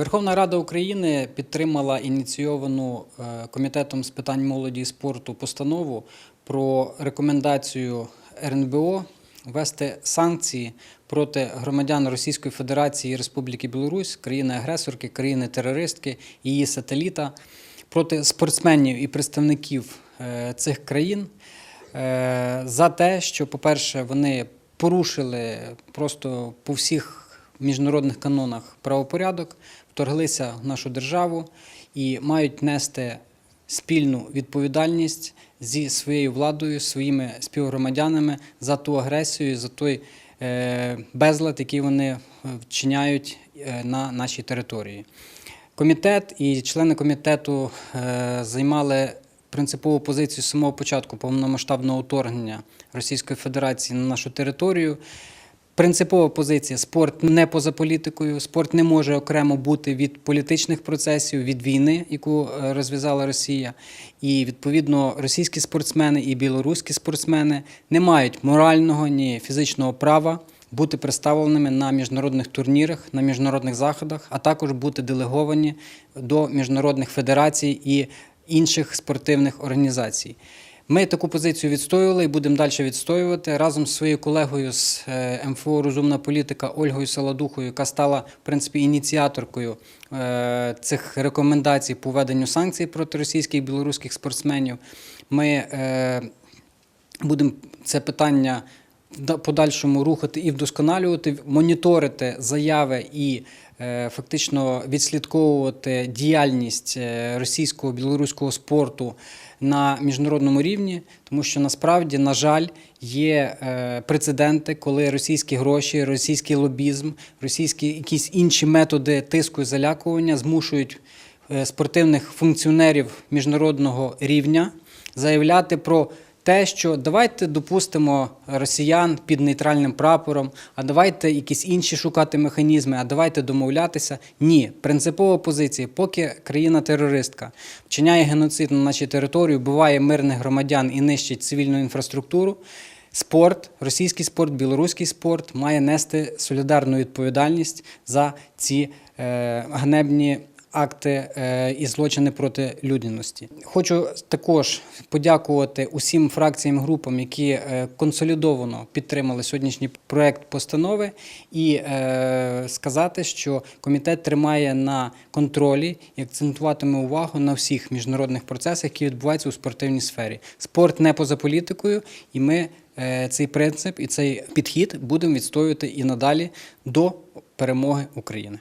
Верховна Рада України підтримала ініційовану е, комітетом з питань молоді і спорту постанову про рекомендацію РНБО ввести санкції проти громадян Російської Федерації Республіки Білорусь, країни-агресорки, країни-терористки, її сателіта, проти спортсменів і представників е, цих країн е, за те, що, по-перше, вони порушили просто по всіх міжнародних канонах правопорядок, вторглися в нашу державу і мають нести спільну відповідальність зі своєю владою, своїми співгромадянами за ту агресію, за той е, безлад, який вони е, вчиняють е, на нашій території. Комітет і члени комітету займали принципову позицію з самого початку повномасштабного вторгнення Російської Федерації на нашу територію. Принципова позиція спорт не поза політикою. Спорт не може окремо бути від політичних процесів, від війни, яку е, розв'язала Росія. І відповідно російські спортсмени і білоруські спортсмени не мають морального ні фізичного права бути представленими на міжнародних турнірах, на міжнародних заходах, а також бути делеговані до міжнародних федерацій і інших спортивних організацій. Ми таку позицію відстоювали і будемо далі відстоювати разом з своєю колегою з е, МФО Розумна політика Ольгою Саладухою, яка стала в принципі ініціаторкою е, цих рекомендацій по введенню санкцій проти російських і білоруських спортсменів. Ми е, будемо це питання подальшому рухати і вдосконалювати, моніторити заяви і е, фактично відслідковувати діяльність е, російського білоруського спорту на міжнародному рівні, тому що насправді, на жаль, є е, прецеденти, коли російські гроші, російський лобізм, російські якісь інші методи тиску і залякування змушують спортивних функціонерів міжнародного рівня заявляти про те, що давайте допустимо росіян під нейтральним прапором, а давайте якісь інші шукати механізми, а давайте домовлятися. Ні, принципова позиція, поки країна-терористка вчиняє геноцид на нашій території, вбиває мирних громадян і нищить цивільну інфраструктуру. Спорт, російський спорт, білоруський спорт має нести солідарну відповідальність за ці е, ганебні акти е, і злочини проти людяності. Хочу також подякувати усім фракціям групам, які е, консолідовано підтримали сьогоднішній проект постанови, і е, сказати, що комітет тримає на контролі і акцентуватиме увагу на всіх міжнародних процесах, які відбуваються у спортивній сфері. Спорт не поза політикою, і ми цей принцип і цей підхід будемо відстоювати і надалі до перемоги України.